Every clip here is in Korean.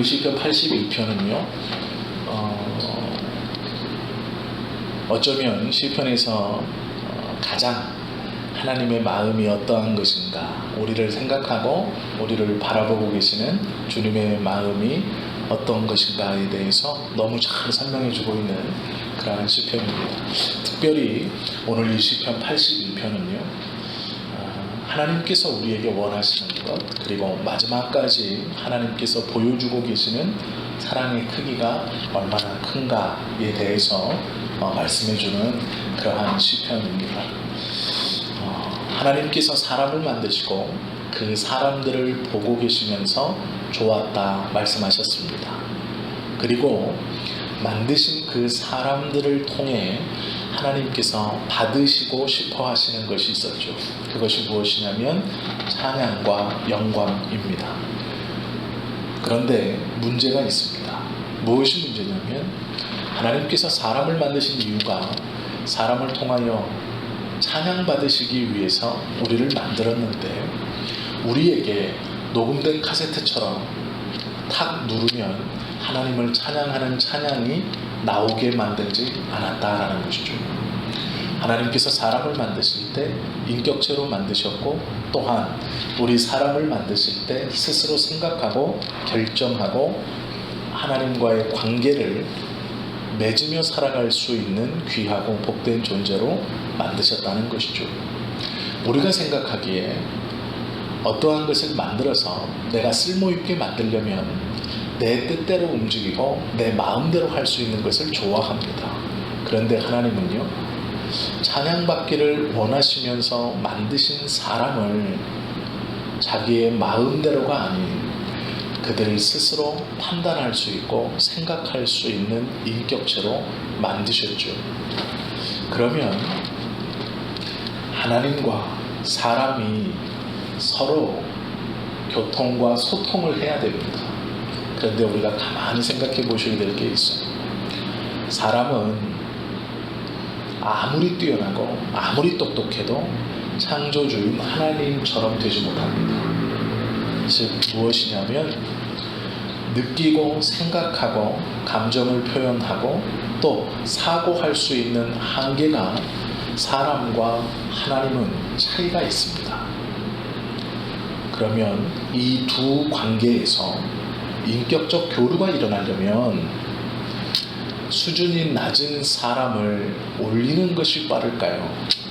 시편 81편은요, 어, 어쩌면 시편에서 어, 가장 하나님의 마음이 어떠한 것인가, 우리를 생각하고 우리를 바라보고 계시는 주님의 마음이 어떤 것인가에 대해서 너무 잘 설명해주고 있는 그러한 시편입니다. 특별히 오늘 이 시편 81편은요, 하나님께서 우리에게 원하시는 것 그리고 마지막까지 하나님께서 보여주고 계시는 사랑의 크기가 얼마나 큰가에 대해서 어, 말씀해주는 그러한 시편입니다. 어, 하나님께서 사람을 만드시고 그 사람들을 보고 계시면서 좋았다 말씀하셨습니다. 그리고 만드신 그 사람들을 통해 하나님께서 받으시고 싶어 하시는 것이 있었죠. 그것이 무엇이냐면 찬양과 영광입니다. 그런데 문제가 있습니다. 무엇이 문제냐면 하나님께서 사람을 만드신 이유가 사람을 통하여 찬양받으시기 위해서 우리를 만들었는데 우리에게 녹음된 카세트처럼 탁 누르면 하나님을 찬양하는 찬양이 나오게 만들지 않았다라는 것이죠. 하나님께서 사람을 만드실 때 인격체로 만드셨고 또한 우리 사람을 만드실 때 스스로 생각하고 결정하고 하나님과의 관계를 맺으며 살아갈 수 있는 귀하고 복된 존재로 만드셨다는 것이죠. 우리가 생각하기에 어떠한 것을 만들어서 내가 쓸모있게 만들려면 내 뜻대로 움직이고 내 마음대로 할 수 있는 것을 좋아합니다. 그런데 하나님은요, 찬양받기를 원하시면서 만드신 사람을 자기의 마음대로가 아닌 그들 스스로 판단할 수 있고 생각할 수 있는 인격체로 만드셨죠. 그러면 하나님과 사람이 서로 교통과 소통을 해야 됩니다. 그런데 우리가 가만히 생각해 보셔야 될 게 있어요. 사람은 아무리 뛰어나고 아무리 똑똑해도 창조주인 하나님처럼 되지 못합니다. 즉 무엇이냐면 느끼고 생각하고 감정을 표현하고 또 사고할 수 있는 한계가 사람과 하나님은 차이가 있습니다. 그러면 이 두 관계에서 인격적 교류가 일어나려면 수준이 낮은 사람을 올리는 것이 빠를까요?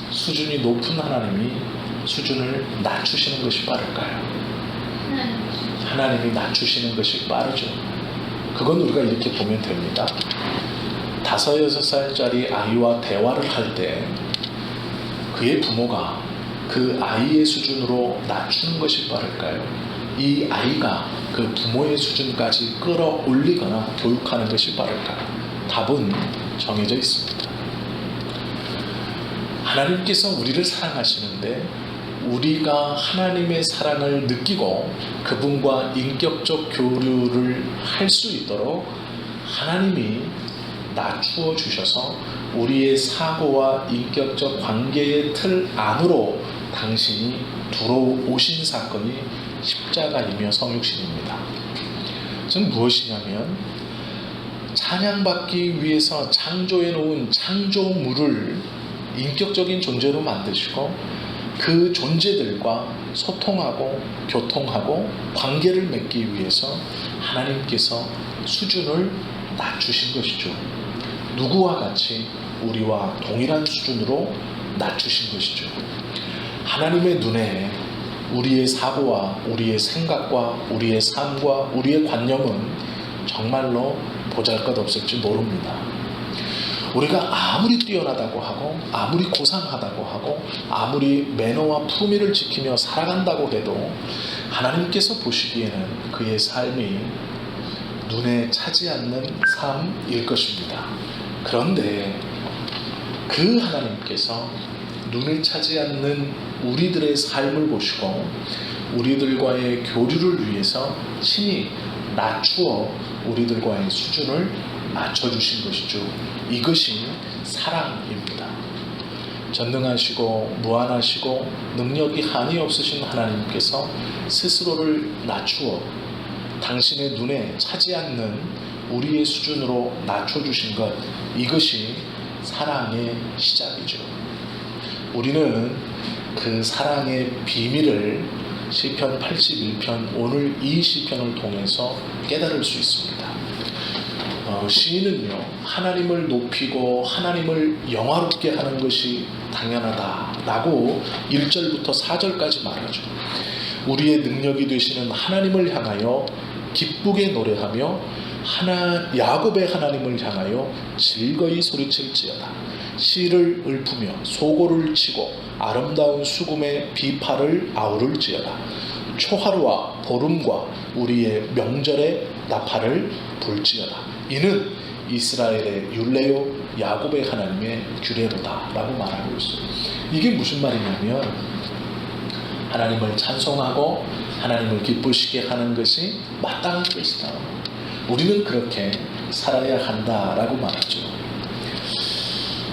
수준이 높은 하나님이 수준을 낮추시는 것이 빠를까요? 하나님이 낮추시는 것이 빠르죠. 그건 우리가 이렇게 보면 됩니다. 다섯, 여섯 살짜리 아이와 대화를 할 때 그의 부모가 그 아이의 수준으로 낮추는 것이 빠를까요? 이 아이가 그 부모의 수준까지 끌어올리거나 교육하는 것이 빠를까요? 답은 정해져 있습니다. 하나님께서 우리를 사랑하시는데 우리가 하나님의 사랑을 느끼고 그분과 인격적 교류를 할 수 있도록 하나님이 낮추어 주셔서 우리의 사고와 인격적 관계의 틀 안으로 당신이 들어오신 사건이 십자가이며 성육신입니다. 즉 무엇이냐면 찬양받기 위해서 창조해 놓은 창조물을 인격적인 존재로 만드시고 그 존재들과 소통하고 교통하고 관계를 맺기 위해서 하나님께서 수준을 낮추신 것이죠. 누구와 같이 우리와 동일한 수준으로 낮추신 것이죠. 하나님의 눈에 우리의 사고와 우리의 생각과 우리의 삶과 우리의 관념은 정말로 보잘 것 없을지 모릅니다. 우리가 아무리 뛰어나다고 하고 아무리 고상하다고 하고 아무리 매너와 품위를 지키며 살아간다고 해도 하나님께서 보시기에는 그의 삶이 눈에 차지 않는 삶일 것입니다. 그런데 그 하나님께서 눈을 차지 않는 우리들의 삶을 보시고 우리들과의 교류를 위해서 신이 낮추어 우리들과의 수준을 낮춰주신 것이죠. 이것이 사랑입니다. 전능하시고 무한하시고 능력이 한이 없으신 하나님께서 스스로를 낮추어 당신의 눈에 차지 않는 우리의 수준으로 낮춰주신 것, 이것이 사랑의 시작이죠. 우리는 그 사랑의 비밀을 시편 81편 오늘 이 시편을 통해서 깨달을 수 있습니다. 어, 시인은요 하나님을 높이고 하나님을 영화롭게 하는 것이 당연하다라고 1절부터 4절까지 말하죠. 우리의 능력이 되시는 하나님을 향하여 기쁘게 노래하며 하나 야곱의 하나님을 향하여 즐거이 소리칠지어다. 씨를 읊으며 소고를 치고 아름다운 수금의 비파를 아우를지어다. 초하루와 보름과 우리의 명절의 나팔을 불지어다. 이는 이스라엘의 율례요 야곱의 하나님의 규례로다라고 말하고 있어요. 이게 무슨 말이냐면 하나님을 찬송하고 하나님을 기쁘시게 하는 것이 마땅한 것이다. 우리는 그렇게 살아야 한다라고 말하죠.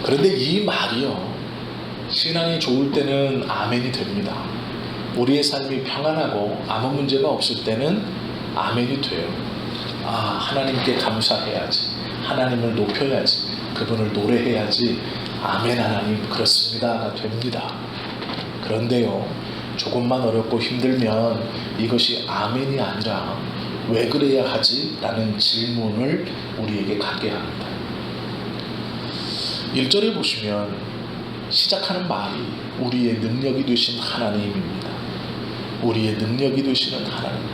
그런데 이 말이요. 신앙이 좋을 때는 아멘이 됩니다. 우리의 삶이 평안하고 아무 문제가 없을 때는 아멘이 돼요. 아, 하나님께 감사해야지. 하나님을 높여야지. 그분을 노래해야지. 아멘 하나님 그렇습니다가 됩니다. 그런데요. 조금만 어렵고 힘들면 이것이 아멘이 아니라 왜 그래야 하지? 라는 질문을 우리에게 갖게 합니다. 1절에 보시면 시작하는 말이 우리의 능력이 되신 하나님입니다. 우리의 능력이 되시는 하나님.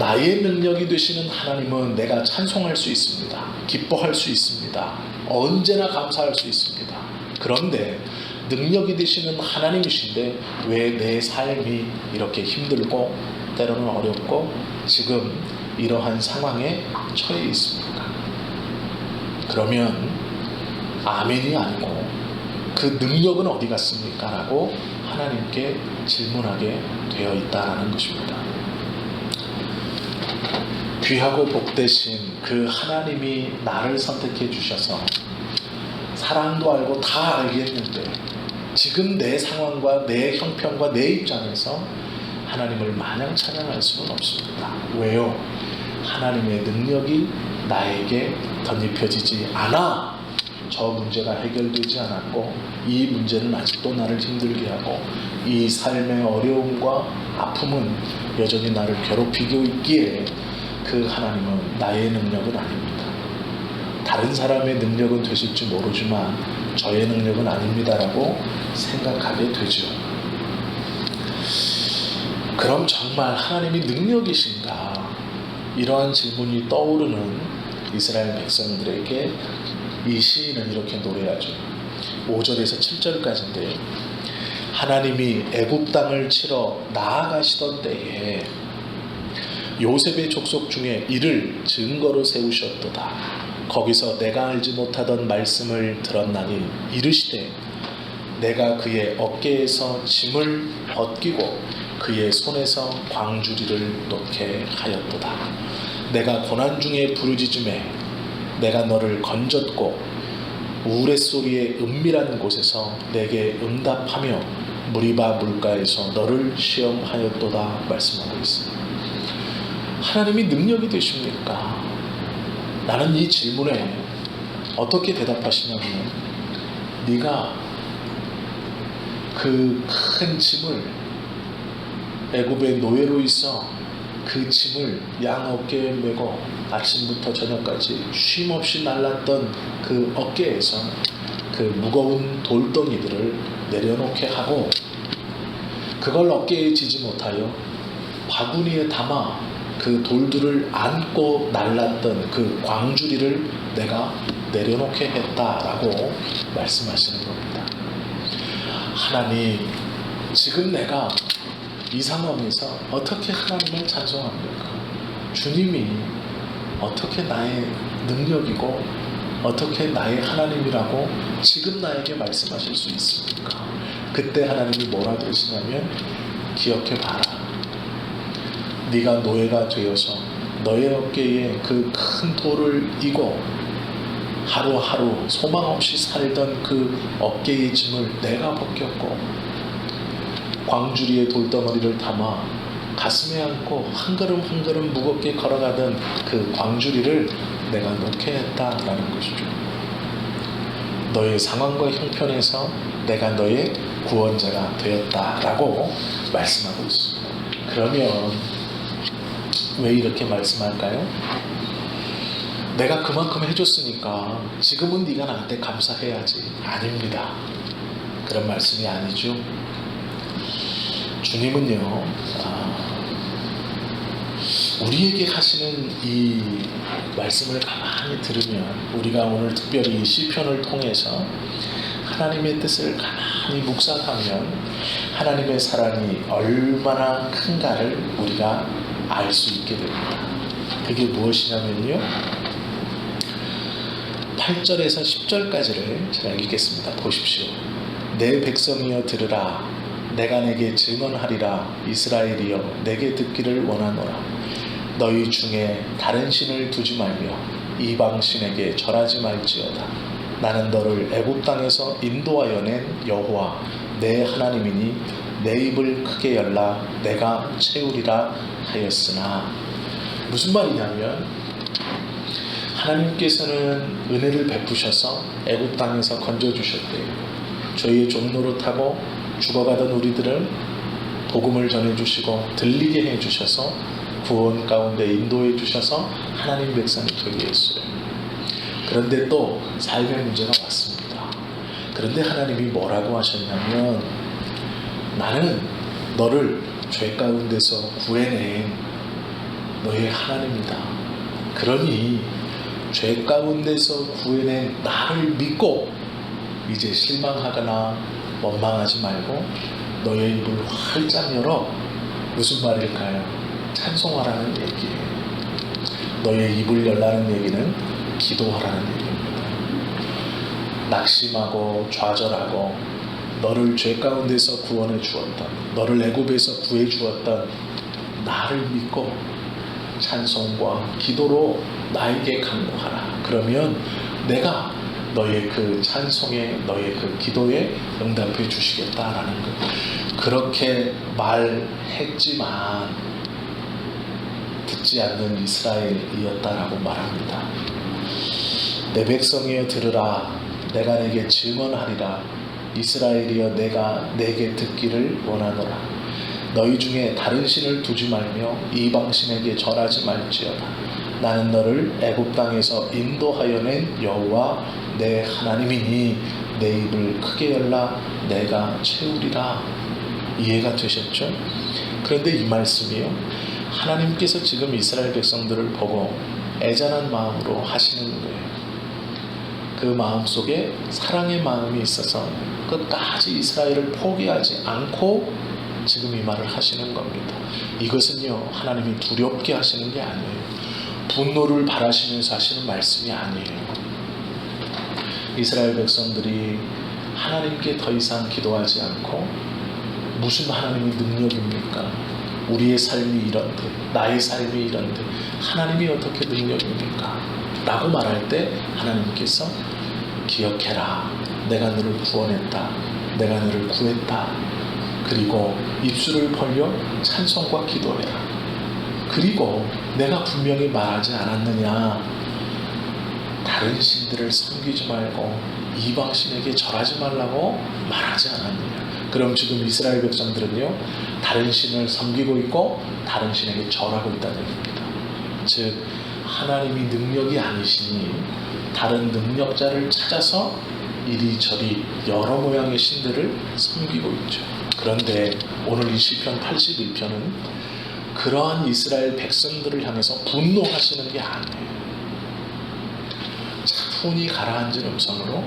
나의 능력이 되시는 하나님은 내가 찬송할 수 있습니다. 기뻐할 수 있습니다. 언제나 감사할 수 있습니다. 그런데 능력이 되시는 하나님이신데 왜 내 삶이 이렇게 힘들고 때로는 어렵고 지금 이러한 상황에 처해 있습니까? 그러면 아멘이 아니고 그 능력은 어디 갔습니까? 라고 하나님께 질문하게 되어 있다라는 것입니다. 귀하고 복되신 그 하나님이 나를 선택해 주셔서 사랑도 알고 다 알겠는데 지금 내 상황과 내 형편과 내 입장에서 하나님을 마냥 찬양할 수는 없습니다. 왜요? 하나님의 능력이 나에게 덧입혀지지 않아 저 문제가 해결되지 않았고 이 문제는 아직도 나를 힘들게 하고 이 삶의 어려움과 아픔은 여전히 나를 괴롭히고 있기에 그 하나님은 나의 능력은 아닙니다. 다른 사람의 능력은 되실지 모르지만 저의 능력은 아닙니다라고 생각하게 되죠. 그럼 정말 하나님이 능력이신가? 이러한 질문이 떠오르는 이스라엘 백성들에게 이 시인은 이렇게 노래하죠. 5절에서 7절까지인데요. 하나님이 애굽 땅을 치러 나아가시던 때에 요셉의 족속 중에 이를 증거로 세우셨도다. 거기서 내가 알지 못하던 말씀을 들었나니 이르시되 내가 그의 어깨에서 짐을 벗기고 그의 손에서 광주리를 놓게 하였도다. 내가 고난 중에 부르짖음에 내가 너를 건졌고 우레소리의 은밀한 곳에서 내게 응답하며 무리바 물가에서 너를 시험하였도다 말씀하고 있습니다. 하나님이 능력이 되십니까? 나는 이 질문에 어떻게 대답하시냐면 네가 그 큰 짐을 애굽의 노예로 있어 그 짐을 양 어깨에 메고 아침부터 저녁까지 쉼 없이 날랐던 그 어깨에서 그 무거운 돌덩이들을 내려놓게 하고 그걸 어깨에 지지 못하여 바구니에 담아 그 돌들을 안고 날랐던 그 광주리를 내가 내려놓게 했다라고 말씀하시는 겁니다. 하나님, 지금 내가 이 상황에서 어떻게 하나님을 찬송합니까? 주님이 어떻게 나의 능력이고 어떻게 나의 하나님이라고 지금 나에게 말씀하실 수 있습니까? 그때 하나님이 뭐라 그러시냐면 기억해 봐라. 네가 노예가 되어서 너의 어깨에 그 큰 돌을 이고 하루하루 소망 없이 살던 그 어깨의 짐을 내가 벗겼고 광주리의 돌덩어리를 담아 가슴에 안고 한 걸음 한 걸음 무겁게 걸어가던 그 광주리를 내가 놓게 했다라는 것이죠. 너의 상황과 형편에서 내가 너의 구원자가 되었다라고 말씀하고 있습니다. 그러면 왜 이렇게 말씀할까요? 내가 그만큼 해줬으니까 지금은 네가 나한테 감사해야지. 아닙니다. 그런 말씀이 아니죠. 주님은요, 아, 우리에게 하시는 이 말씀을 가만히 들으면 우리가 오늘 특별히 이 시편을 통해서 하나님의 뜻을 가만히 묵상하면 하나님의 사랑이 얼마나 큰가를 우리가 알 수 있게 됩니다. 그게 무엇이냐면요. 8절에서 10절까지를 제가 읽겠습니다. 보십시오. 내 백성이여 들으라 내가 내게 증언하리라 이스라엘이여 내게 듣기를 원하노라 너희 중에 다른 신을 두지 말며 이방 신에게 절하지 말지어다 나는 너를 애굽 땅에서 인도하여 낸 여호와 내 하나님이니 내 입을 크게 열라 내가 채우리라 하였으나 무슨 말이냐면 하나님께서는 은혜를 베푸셔서 애굽 땅에서 건져 주셨대요. 저희의 종로로 타고 죽어가던 우리들을 복음을 전해 주시고 들리게 해 주셔서 구원 가운데 인도해 주셔서 하나님 백성이 되게 했어요. 그런데 또 삶의 문제가 왔습니다. 그런데 하나님이 뭐라고 하셨냐면 나는 너를 죄 가운데서 구해낸 너의 하나님이다. 그러니 죄 가운데서 구해낸 나를 믿고 이제 실망하거나 원망하지 말고 너의 입을 활짝 열어 무슨 말일까요? 찬송하라는 얘기예요. 너의 입을 열라는 얘기는 기도하라는 얘기입니다. 낙심하고 좌절하고 너를 죄 가운데서 구원해 주었던 너를 애굽에서 구해 주었던 나를 믿고 찬송과 기도로 나에게 간구하라. 그러면 내가 너의 그 찬송에 너의 그 기도에 응답해 주시겠다라는 것. 그렇게 말했지만 듣지 않는 이스라엘이었다라고 말합니다. 내 백성이여 들으라. 내가 내게 증언하리라. 이스라엘이여 내가 내게 듣기를 원하노라. 너희 중에 다른 신을 두지 말며 이방 신에게 절하지 말지어다. 나는 너를 애굽 땅에서 인도하여 낸 여호와 내 하나님이니 내 입을 크게 열라. 내가 채우리라. 이해가 되셨죠? 그런데 이 말씀이요 하나님께서 지금 이스라엘 백성들을 보고 애잔한 마음으로 하시는 거예요. 그 마음 속에 사랑의 마음이 있어서 끝까지 이스라엘을 포기하지 않고 지금 이 말을 하시는 겁니다. 이것은요, 하나님이 두렵게 하시는 게 아니에요. 분노를 바라시면서 하시는 말씀이 아니에요. 이스라엘 백성들이 하나님께 더 이상 기도하지 않고 무슨 하나님의 능력입니까? 우리의 삶이 이런데, 나의 삶이 이런데, 하나님이 어떻게 능력입니까? 라고 말할 때 하나님께서 기억해라. 내가 너를 구원했다. 내가 너를 구했다. 그리고 입술을 벌려 찬송과 기도해라. 그리고 내가 분명히 말하지 않았느냐. 다른 신들을 섬기지 말고 이방신에게 절하지 말라고 말하지 않았느냐. 그럼 지금 이스라엘 백성들은요, 다른 신을 섬기고 있고, 다른 신에게 절하고 있다는 얘기입니다. 즉, 하나님이 능력이 아니시니, 다른 능력자를 찾아서 이리저리 여러 모양의 신들을 섬기고 있죠. 그런데 오늘 이 시편 81편은 그러한 이스라엘 백성들을 향해서 분노하시는 게 아니에요. 차분히 가라앉은 음성으로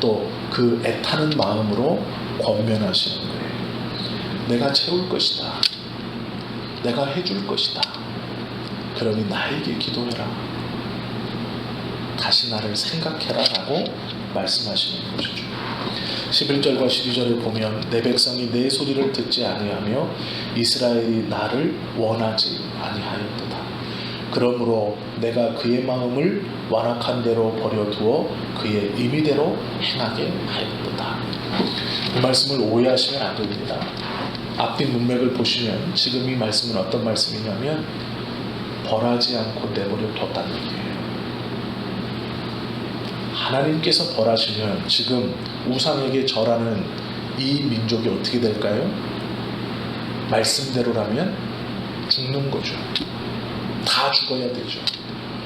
또 그 애타는 마음으로 권면하시는 거예요. 내가 채울 것이다. 내가 해줄 것이다. 그러니 나에게 기도해라. 다시 나를 생각해라 라고 말씀하시는 것이죠. 11절과 12절을 보면 내 백성이 내 소리를 듣지 아니하며 이스라엘이 나를 원하지 아니하였도다. 그러므로 내가 그의 마음을 완악한 대로 버려두어 그의 임의대로 행하게 하였도다. 이 말씀을 오해하시면 안 됩니다. 앞뒤 문맥을 보시면 지금 이 말씀은 어떤 말씀이냐면 벌하지 않고 내버려 뒀다는 얘기예요. 하나님께서 벌하시면 지금 우상에게 절하는 이 민족이 어떻게 될까요? 말씀대로라면 죽는 거죠. 다 죽어야 되죠.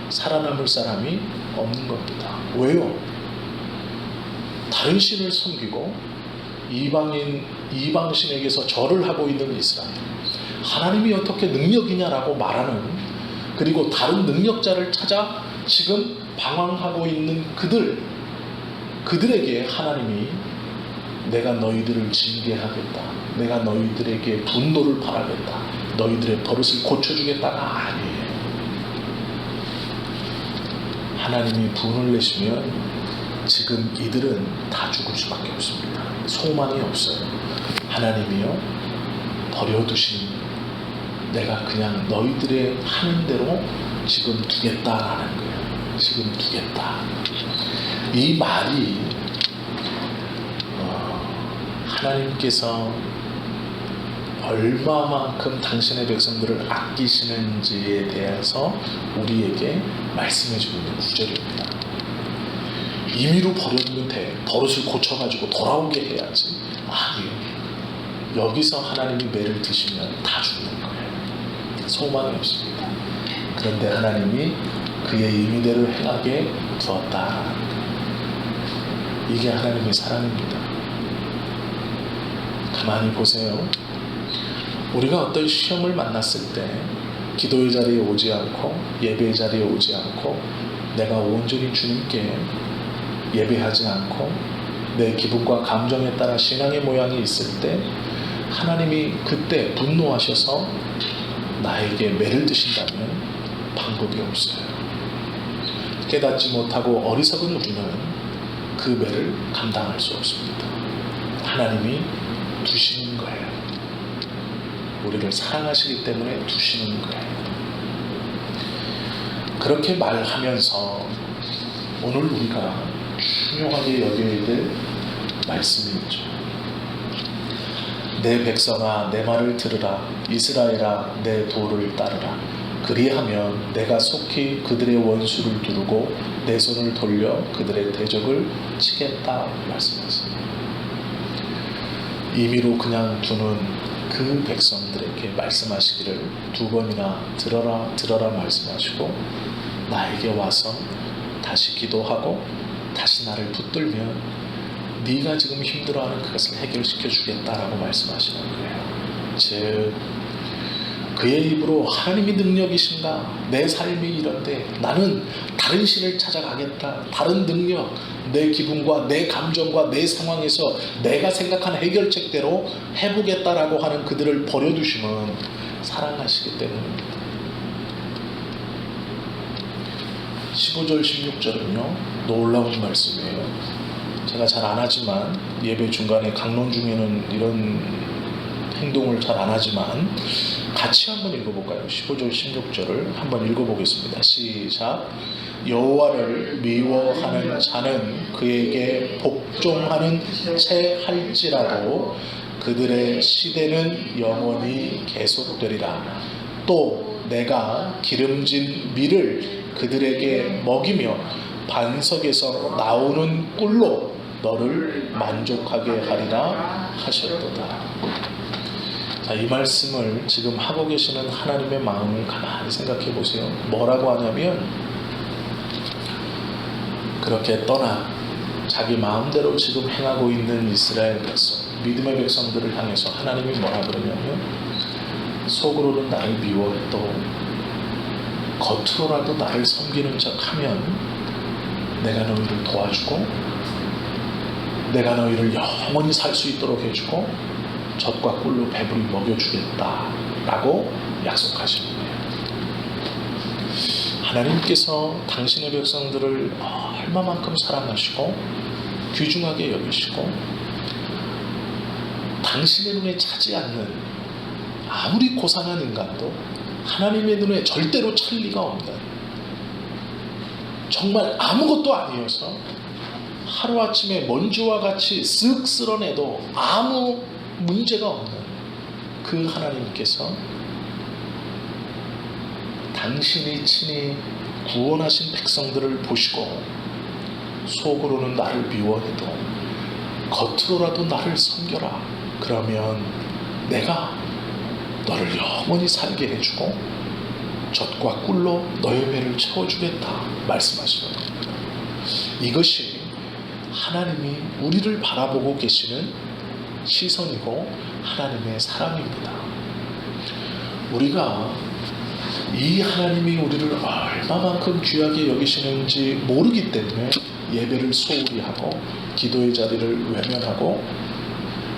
살아남을 사람이 없는 겁니다. 왜요? 다른 신을 섬기고 이방인 이방신에게서 절을 하고 있는 이스라엘. 하나님이 어떻게 능력이냐라고 말하는 그리고 다른 능력자를 찾아 지금 방황하고 있는 그들 그들에게 하나님이 내가 너희들을 징계하겠다. 내가 너희들에게 분노를 바라겠다. 너희들의 버릇을 고쳐주겠다가 아니에요. 하나님이 분을 내시면 지금 이들은 다 죽을 수밖에 없습니다. 소망이 없어요. 하나님이요 버려두신 내가 그냥 너희들의 하는 대로 지금 두겠다라는 거예요. 지금 두겠다. 이 말이 어, 하나님께서 얼마만큼 당신의 백성들을 아끼시는지에 대해서 우리에게 말씀해 주고 있는 구절입니다. 임의로 돼. 버릇을 고쳐가지고 돌아오게 해야지. 아니요. 여기서 하나님이 매를 드시면 다 죽는 거예요. 소망이 없습니다. 그런데 하나님이 그의 임의대로 행하게 두었다. 이게 하나님의 사랑입니다. 가만히 보세요. 우리가 어떤 시험을 만났을 때 기도의 자리에 오지 않고 예배의 자리에 오지 않고 내가 온전히 주님께 예배하지 않고 내 기분과 감정에 따라 신앙의 모양이 있을 때 하나님이 그때 분노하셔서 나에게 매를 드신다면 방법이 없어요. 깨닫지 못하고 어리석은 우리는 그 매를 감당할 수 없습니다. 하나님이 두시는 거예요. 우리를 사랑하시기 때문에 두시는 거예요. 그렇게 말하면서 오늘 우리가 중요하게 여겨야 될 말씀이 있죠. 내 백성아 내 말을 들으라 이스라엘아 내 도를 따르라 그리하면 내가 속히 그들의 원수를 두르고 내 손을 돌려 그들의 대적을 치겠다 말씀하십니다. 임의로 그냥 두는 그 백성들에게 말씀하시기를 두 번이나 들어라 들어라 말씀하시고 나에게 와서 다시 기도하고 다시 나를 붙들면 네가 지금 힘들어하는 그것을 해결시켜 주겠다라고 말씀하시는 거예요. 즉 그의 입으로 하나님이 능력이신가? 내 삶이 이런데 나는 다른 신을 찾아가겠다. 다른 능력 내 기분과 내 감정과 내 상황에서 내가 생각한 해결책대로 해보겠다라고 하는 그들을 버려두시면 사랑하시기 때문입니다. 15절 16절은요 놀라운 말씀이에요 제가 잘 안 하지만 예배 중간에 강론 중에는 이런 행동을 잘 안 하지만 같이 한번 읽어볼까요? 15절 16절을 한번 읽어보겠습니다. 시작. 여호와를 미워하는 자는 그에게 복종하는 채 할지라도 그들의 시대는 영원히 계속되리라. 또 내가 기름진 밀을 그들에게 먹이며 반석에서 나오는 꿀로 너를 만족하게 하리라 하셨도다. 자, 이 말씀을 지금 하고 계시는 하나님의 마음을 가만히 생각해 보세요. 뭐라고 하냐면 그렇게 떠나 자기 마음대로 지금 행하고 있는 이스라엘 백성, 믿음의 백성들을 향해서 하나님이 뭐라 그러냐면 속으로는 나를 미워해도 겉으로라도 나를 섬기는 척 하면 내가 너희를 도와주고 내가 너희를 영원히 살 수 있도록 해주고 젖과 꿀로 배부리 먹여주겠다 라고 약속하시는 거예요. 하나님께서 당신의 백성들을 얼마만큼 사랑하시고 귀중하게 여기시고 당신의 눈에 차지 않는 아무리 고상한 인간도 하나님의 눈에 절대로 찰 리가 없는 정말 아무것도 아니어서 하루아침에 먼지와 같이 쓱 쓸어내도 아무 문제가 없는 그 하나님께서 당신이 친히 구원하신 백성들을 보시고 속으로는 나를 미워해도 겉으로라도 나를 섬겨라. 그러면 내가 너를 영원히 살게 해주고 젖과 꿀로 너의 배를 채워주겠다 말씀하시는 겁니다. 이것이 하나님이 우리를 바라보고 계시는 시선이고 하나님의 사랑입니다. 우리가 이 하나님이 우리를 얼마만큼 귀하게 여기시는지 모르기 때문에 예배를 소홀히 하고 기도의 자리를 외면하고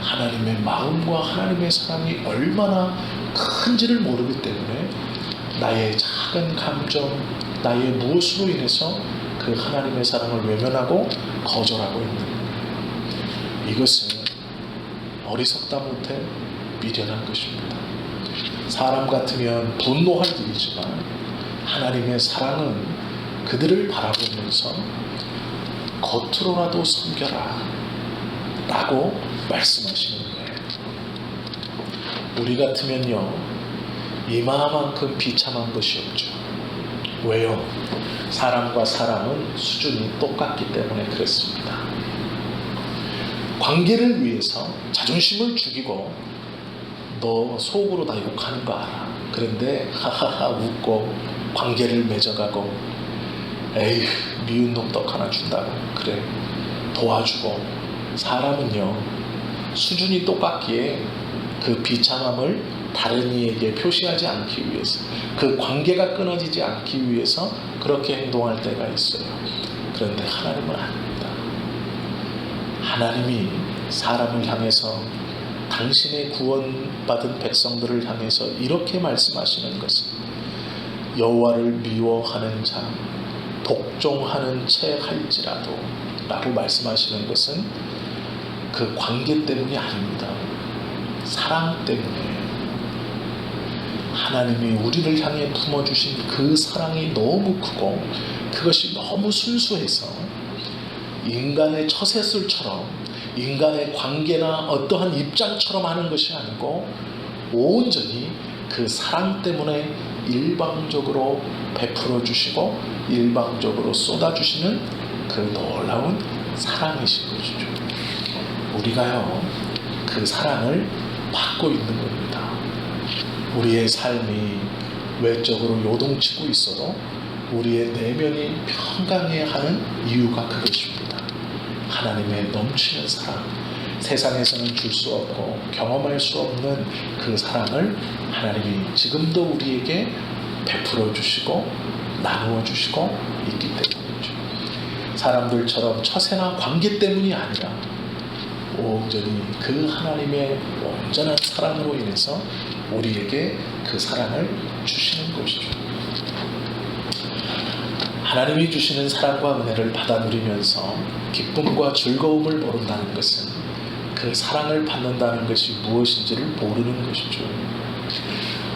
하나님의 마음과 하나님의 사랑이 얼마나 큰지를 모르기 때문에 나의 작은 감정, 나의 무엇으로 인해서 그 하나님의 사랑을 외면하고 거절하고 있는. 이것은 어리석다 못해 미련한 것입니다. 사람 같으면 분노할 일이지만 하나님의 사랑은 그들을 바라보면서 겉으로라도 섬겨라 라고 말씀하시는 거예요. 우리 같으면요, 이마만큼 비참한 것이 없죠. 왜요? 사람과 사람은 수준이 똑같기 때문에 그렇습니다. 관계를 위해서 자존심을 죽이고 너 속으로 다 욕하는 거 알아. 그런데 하하하 웃고 관계를 맺어가고 에이 미운 놈 떡 하나 준다고 그래 도와주고 사람은요 수준이 똑같기에 그 비참함을 다른 이에게 표시하지 않기 위해서 그 관계가 끊어지지 않기 위해서 그렇게 행동할 때가 있어요. 그런데 하나님은 아닙니다. 하나님이 사람을 향해서 당신의 구원받은 백성들을 향해서 이렇게 말씀하시는 것은 여호와를 미워하는 자 독종하는 채 할지라도 라고 말씀하시는 것은 그 관계 때문이 아닙니다. 사랑 때문에 하나님이 우리를 향해 품어주신 그 사랑이 너무 크고 그것이 너무 순수해서 인간의 처세술처럼 인간의 관계나 어떠한 입장처럼 하는 것이 아니고 온전히 그 사랑 때문에 일방적으로 베풀어 주시고 일방적으로 쏟아 주시는 그 놀라운 사랑이신 것이죠. 우리가요 그 사랑을 받고 있는 겁니다. 우리의 삶이 외적으로 요동치고 있어도 우리의 내면이 평강해야 하는 이유가 그것입니다. 하나님의 넘치는 사랑, 세상에서는 줄 수 없고 경험할 수 없는 그 사랑을 하나님이 지금도 우리에게 베풀어 주시고 나누어 주시고 있기 때문이죠. 사람들처럼 처세나 관계 때문이 아니라 온전히 그 하나님의 온전한 사랑으로 인해서 우리에게 그 사랑을 주시는 것이죠. 하나님이 주시는 사랑과 은혜를 받아 누리면서 기쁨과 즐거움을 모른다는 것은 그 사랑을 받는다는 것이 무엇인지를 모르는 것이죠.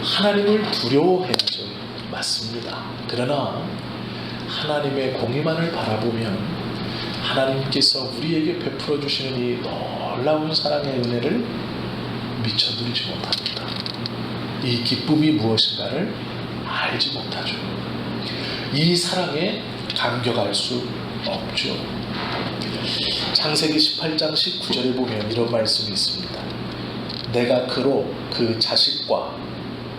하나님을 두려워해야죠. 맞습니다. 그러나 하나님의 공의만을 바라보면 하나님께서 우리에게 베풀어 주시는 이 놀라운 사랑의 은혜를 미처 누리지 못합니다. 이 기쁨이 무엇인가를 알지 못하죠. 이 사랑에 감격할 수 없죠. 창세기 18장 19절에 보면 이런 말씀이 있습니다. 내가 그로 그 자식과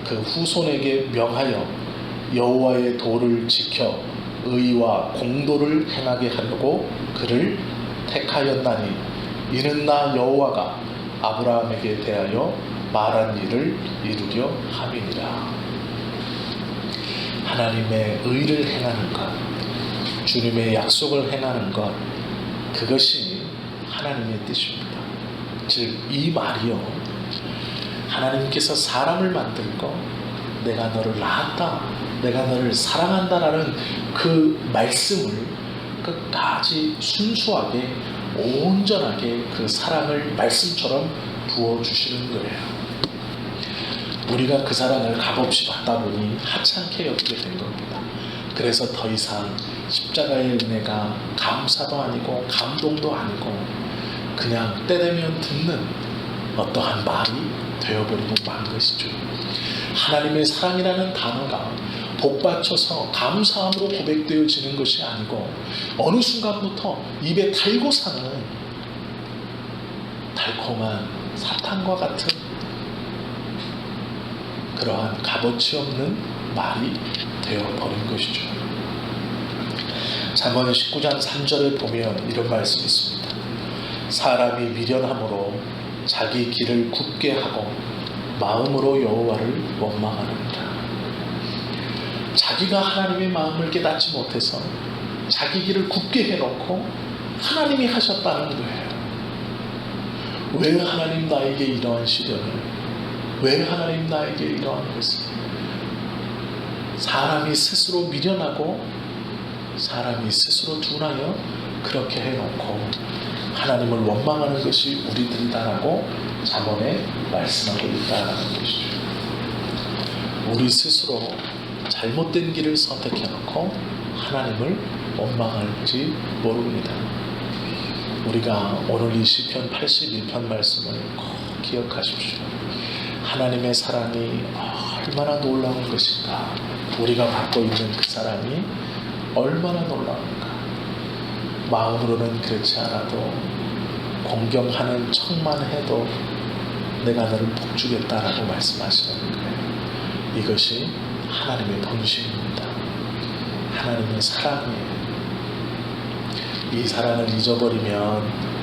그 후손에게 명하여 여호와의 도를 지켜 의와 공도를 행하게 하려고 그를 택하였나니 이는 나 여호와가 아브라함에게 대하여 말한 일을 이루려 함이니라. 하나님의 의를 행하는 것, 주님의 약속을 행하는 것, 그것이 하나님의 뜻입니다. 즉, 이 말이요. 하나님께서 사람을 만들고 내가 너를 낳았다, 내가 너를 사랑한다라는 그 말씀을 끝까지 순수하게, 온전하게 그 사랑을 말씀처럼 부어주시는 거예요. 우리가 그 사랑을 값없이 받다 보니 하찮게 여기게 된 겁니다. 그래서 더 이상 십자가의 은혜가 감사도 아니고 감동도 아니고 그냥 때되면 듣는 어떠한 말이 되어버리고 만 것이죠. 하나님의 사랑이라는 단어가 복받쳐서 감사함으로 고백되어지는 것이 아니고 어느 순간부터 입에 달고 사는 달콤한 사탕과 같은 그러한 값어치 없는 말이 되어버린 것이죠. 잠언 19장 3절에 보면 이런 말씀이 있습니다. 사람이 미련함으로 자기 길을 굽게 하고 마음으로 여호와를 원망하느니라. 자기가 하나님의 마음을 깨닫지 못해서 자기 길을 굽게 해놓고 하나님이 하셨다는 거예요. 왜 하나님 나에게 이러한 시련을, 왜 하나님 나에게 이러한 것을, 사람이 스스로 미련하고 사람이 스스로 둔하여 그렇게 해놓고 하나님을 원망하는 것이 우리들이다라고 잠언에 말씀하고 있다라는 것이죠. 우리 스스로 잘못된 길을 선택해 놓고 하나님을 원망할지 모릅니다. 우리가 오늘 이 시편 81편 말씀을 꼭 기억하십시오. 하나님의 사랑이 얼마나 놀라운 것인가. 우리가 갖고 있는 그 사랑이 얼마나 놀라운가. 마음으로는 그렇지 않아도 공경하는 척만 해도 내가 너를 복주겠다라고 말씀하시는 거예요. 이것이 하나님의 본심입니다. 하나님의 사랑이에요. 이 사랑을 잊어버리면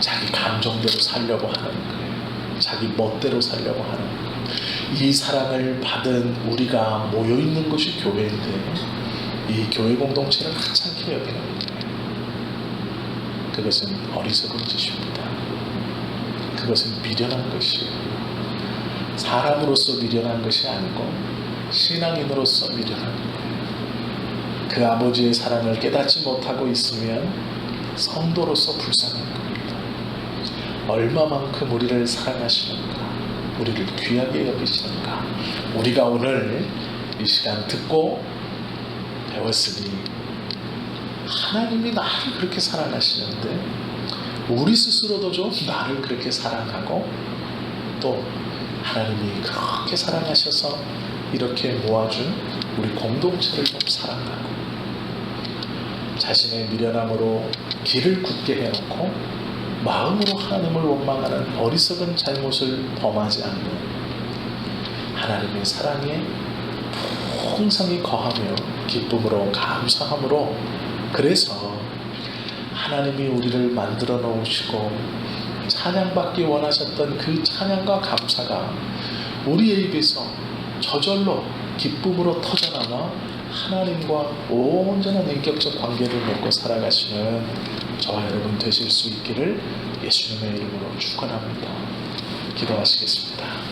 자기 감정대로 살려고 하는 거예요. 자기 멋대로 살려고 하는 거예요. 이 사랑을 받은 우리가 모여 있는 것이 교회인데 이 교회 공동체를 하찮게 여기는. 그것은 어리석은 짓입니다. 그것은 미련한 것이에요. 사람으로서 미련한 것이 아니고 신앙인으로서 거예요. 그 아버지의 사랑을 깨닫지 못하고 있으면 성도로서 불쌍한 겁니다. 얼마만큼 우리를 사랑하시는가, 우리를 귀하게 여기시는가. 우리가 오늘 이 시간 듣고 배웠으니 하나님이 나를 그렇게 사랑하시는데 우리 스스로도 좀 나를 그렇게 사랑하고 또 하나님이 그렇게 사랑하셔서 이렇게 모아준 우리 공동체를 좀 사랑하고 자신의 미련함으로 길을 굳게 해놓고 마음으로 하나님을 원망하는 어리석은 잘못을 범하지 않는 하나님의 사랑에 풍성히 거하며 기쁨으로 감사함으로 그래서 하나님이 우리를 만들어 놓으시고 찬양받기 원하셨던 그 찬양과 감사가 우리의 입에서 저절로 기쁨으로 터져나와 하나님과 온전한 인격적 관계를 맺고 살아가시는 저와 여러분 되실 수 있기를 예수님의 이름으로 축원합니다. 기도하시겠습니다.